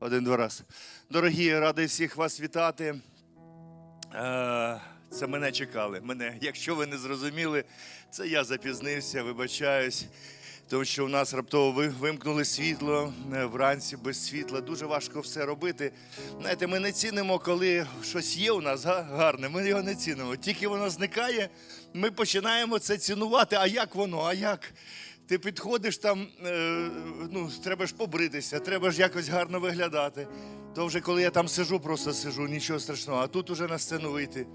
Один-два раз. Дорогі, радий всіх вас вітати. Е, Це мене чекали. Мене, якщо ви не зрозуміли, це я запізнився, вибачаюсь. Тому що у нас раптово ви- вимкнули світло е, вранці без світла. Дуже важко все робити. Знаєте, ми не цінимо, коли щось є у нас гарне. Ми його не цінимо. Тільки воно зникає, ми починаємо це цінувати. А як воно? А як? Ти підходиш там, е, ну, треба ж побритися, треба ж якось гарно виглядати. То вже коли я там сижу, просто сижу, нічого страшного, а тут уже на сцену вийти.